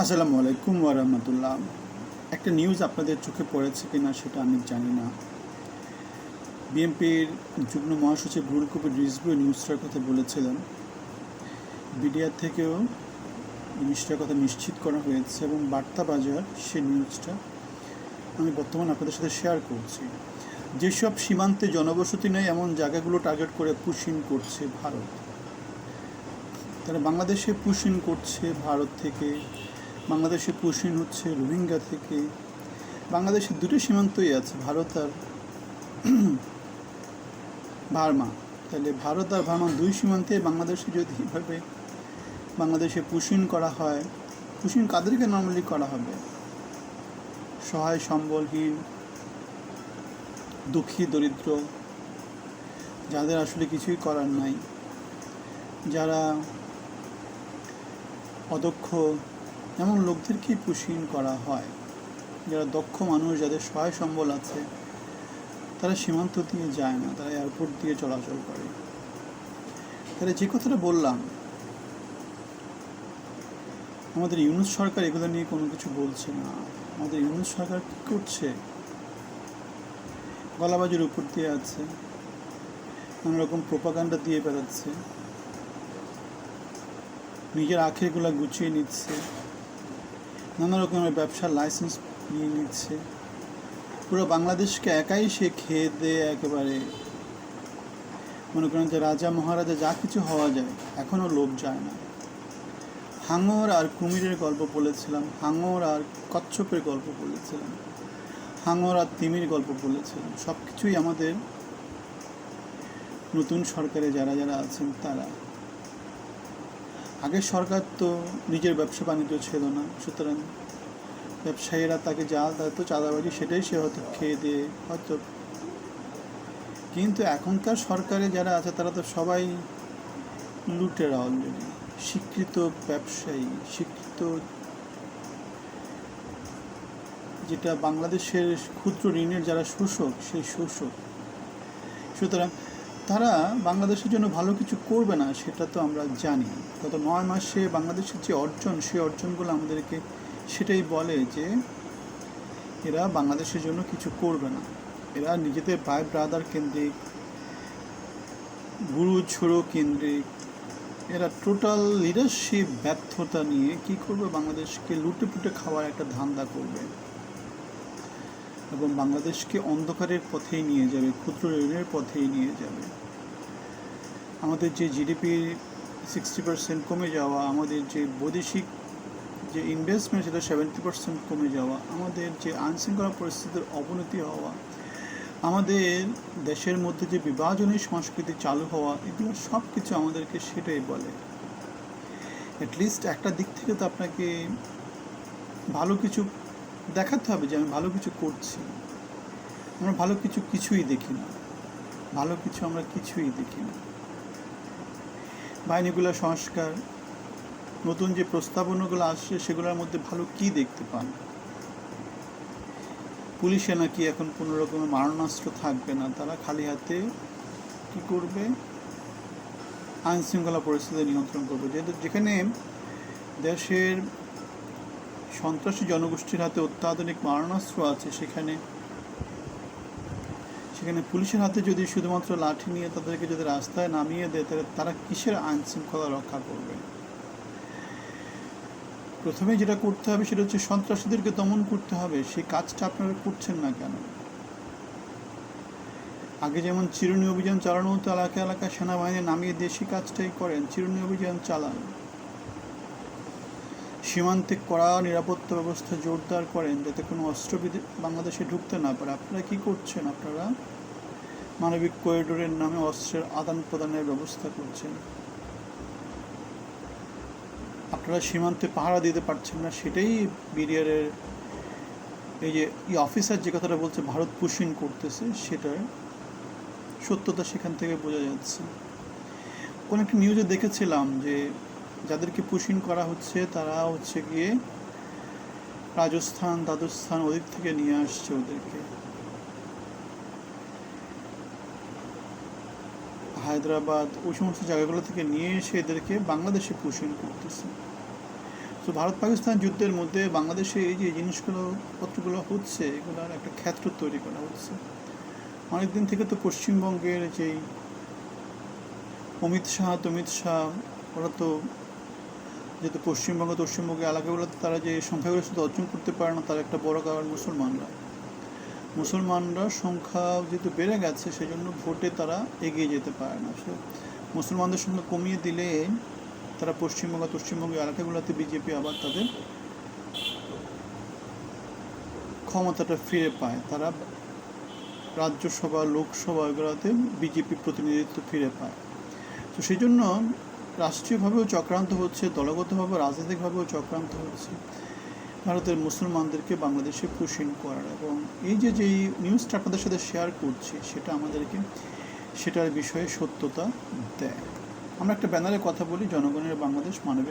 আসসালামু আলাইকুম ওরহমতুল্লাহ একটা নিউজ আপনাদের চোখে পড়েছে কিনা সেটা আমি জানি না। বিএনপির যুগ্ম মহাসচিব রুল কবির রিজভু নিউজটার কথা বলেছিলেন। বিডিআর থেকেও নিউজটার কথা নিশ্চিত করা হয়েছে এবং বার্তা বাজার সেই নিউজটা আমি বর্তমান আপনাদের সাথে শেয়ার করছি। যেসব সীমান্তে জনবসতি নেই, এমন জায়গাগুলো টার্গেট করে পুশিং করছে ভারত। তারা বাংলাদেশে পুশিং করছে ভারত থেকে। বাংলাদেশে পুশিং হচ্ছে রোহিঙ্গা থেকে। বাংলাদেশের দুটো সীমান্তই আছে, ভারত আর ভার্মা। তাহলে ভারত আর ভার্মা দুই সীমান্তে বাংলাদেশে যদি এভাবে বাংলাদেশে পুশিং করা হয় পুশিং কাদেরকে নর্মালি করা হবে? সহায়, সম্বলহীন, দুঃখী, দরিদ্র, যাদের আসলে কিছুই করার নাই, যারা অদক্ষ এমন লোকদেরকেই পুষিন করা হয়। যারা দক্ষ মানুষ, যাদের সহায় সম্বল আছে, তারা সীমান্ত দিয়ে যায় না, তারা এয়ারপোর্ট দিয়ে চলাচল করে। তাহলে যে কথাটা বললাম, আমাদের ইউনুস সরকার এগুলো নিয়ে কোনো কিছু বলছে না। আমাদের ইউনুস সরকার কী করছে? গলাবাজির উপর দিয়ে আছে, নানা রকম প্রোপাগান্ডা দিয়ে বেড়াচ্ছে, নিজের আখেরগুলো গুছিয়ে নিচ্ছে। নানা রকমের ব্যবসার লাইসেন্স নিয়ে নিচ্ছে। পুরো বাংলাদেশকে একাই সে খেয়ে দিয়ে একেবারে। মনে করেন যে রাজা মহারাজা যা কিছু হওয়া যায় এখনও লোভ যায় না। হাঙর আর কুমিরের গল্প বলেছিলাম, হাঙর আর কচ্ছপের গল্প বলেছিলাম, হাঙর আর তিমির গল্প বলেছিলাম। সব কিছুই আমাদের নতুন সরকারে যারা যারা আছেন তারা। আগের সরকার তো নিজের ব্যবসা বাণিজ্য ছিল না, সুতরাং ব্যবসায়ীরা তাকে যা তো চাঁদাবাজি সেটাই সে হয়তো খেয়ে দিয়ে হয়তো কিন্তু এখনকার সরকারে যারা আছে তারা তো সবাই লুটেরা অলরেডি স্বীকৃত ব্যবসায়ী, স্বীকৃত যেটা বাংলাদেশের ক্ষুদ্র ঋণের যারা শোষক, সেই শোষক। সুতরাং তারা বাংলাদেশের জন্য ভালো কিছু করবে না, সেটা তো আমরা জানি। গত নয় মাসে বাংলাদেশের যে অর্জন, সেই অর্জনগুলো আমাদেরকে সেটাই বলে যে, এরা বাংলাদেশের জন্য কিছু করবে না। এরা নিজেদের ভাই ব্রাদার কেন্দ্রিক, গুরু ছোড়ো কেন্দ্রিক, এরা টোটাল লিডারশিপ ব্যর্থতা নিয়ে কি করবে? বাংলাদেশকে লুটে পুটে খাওয়ার একটা ধান্দা করবে। এবং বাংলাদেশকে অন্ধকারের পথেই নিয়ে যাবে, ক্ষুদ্র ঋণের পথেই নিয়ে যাবে। আমাদের যে জিডিপি সিক্সটি পার্সেন্ট কমে যাওয়া, আমাদের যে বৈদেশিক যে ইনভেস্টমেন্ট সেটা সেভেন্টি পার্সেন্ট কমে যাওয়া, আমাদের যে আইনশৃঙ্খলা পরিস্থিতির অবনতি হওয়া, আমাদের দেশের মধ্যে যে বিভাজনী সংস্কৃতি চালু হওয়া, এগুলো সব কিছু আমাদেরকে সেটাই বলে। অ্যাটলিস্ট একটা দিক থেকে তো আপনাকে ভালো কিছু দেখাতে হবে যে আমি ভালো কিছু করছি। আমরা ভালো কিছু কিছুই দেখি না। ভালো কিছু আমরা কিছুই দেখি না। বাহিনীগুলো সংস্কার, নতুন যে প্রস্তাবনাগুলো আসছে, সেগুলোর মধ্যে ভালো কি দেখতে পান? পুলিশে নাকি এখন কোনো রকমের মারণাস্ত্র থাকবে না, তারা খালি হাতে কি করবে? আইন শৃঙ্খলা পরিস্থিতি নিয়ন্ত্রণ করবে। যেহেতু যেখানে দেশের সন্ত্রাসী জনগোষ্ঠীর হাতে অত্যাধুনিক মারণাস্ত্র আছে, সেখানে সেখানে পুলিশের হাতে যদি শুধুমাত্র লাঠি নিয়ে তাদেরকে যদি রাস্তায় নামিয়ে দেয়, তাহলে তারা কিসের আইন শৃঙ্খলা রক্ষা করবে? প্রথমে যেটা করতে হবে সেটা হচ্ছে সন্ত্রাসীদেরকে দমন করতে হবে। সেই কাজটা আপনারা করছেন না কেন? আগে যেমন চিরুনি অভিযান চালানো হতো এলাকা এলাকায় সেনাবাহিনী নামিয়ে দিয়ে সেই কাজটাই করেন। চিরুনি অভিযান চালান। সীমান্তে কড়া নিরাপত্তা ব্যবস্থা জোরদার করেন যাতে কোনো অস্ত্রবিধে বাংলাদেশে ঢুকতে না পারে। আপনারা কি করছেন? আপনারা মানবিক করিডোরের নামে অস্ত্রের আদান প্রদানের ব্যবস্থা করছেন। আপনারা সীমান্তে পাহারা দিতে পারছেন না, সেটাই বিডিআরের এই যে এই অফিসার যে কথাটা বলছে, ভারত পুশিন করতেছে, সেটার সত্যতা সেখান থেকে বোঝা যাচ্ছে। কোন একটা নিউজে দেখেছিলাম যে যাদেরকে পুশিন করা হচ্ছে, তারা হচ্ছে গিয়ে রাজস্থান দাদস্থান ওদিক থেকে নিয়ে আসছে ওদেরকে। হায়দ্রাবাদ ওই সমস্ত জায়গাগুলো থেকে নিয়ে এসে এদেরকে বাংলাদেশে পুষিং করতেছে। তো ভারত পাকিস্তান যুদ্ধের মধ্যে বাংলাদেশে এই যে জিনিসগুলো, পত্রগুলো হচ্ছে এগুলোর একটা ক্ষেত্র তৈরি করা হচ্ছে। অনেকদিন থেকে তো পশ্চিমবঙ্গের যেই অমিত শাহ, তমিত শাহ, ওরা তো যেহেতু পশ্চিমবঙ্গ পশ্চিমবঙ্গের এলাকাগুলোতে তারা যে সংখ্যাগরিষ্ঠতা অর্জন করতে পারে না, তার একটা বড় কারণ মুসলমানরা। মুসলমানরা সংখ্যা যেহেতু বেড়ে গেছে, সেজন্য ভোটে তারা এগিয়ে যেতে পারে না। সে মুসলমানদের সংখ্যা কমিয়ে দিলে তারা পশ্চিমবঙ্গ পশ্চিমবঙ্গ এলাকাগুলোতে বিজেপি আবার তাদের ক্ষমতাটা ফিরে পায়। তারা রাজ্যসভা, লোকসভা এগুলোতে বিজেপি প্রতিনিধিত্ব ফিরে পায়। তো সেই জন্য রাষ্ট্রীয়ভাবেও চক্রান্ত হচ্ছে দলগতভাবে রাজনৈতিকভাবেও চক্রান্ত হচ্ছে। ভারতের মুসলমানদেরকে বাংলাদেশে পুষিং করার এবং এই যে যেই নিউজটা আপনাদের সাথে শেয়ার করছি, সেটা আমাদেরকে সেটার বিষয়ে সত্যতা দেয়। আমরা একটা ব্যানারে কথা বলি, জনগণের বাংলাদেশ মানবিক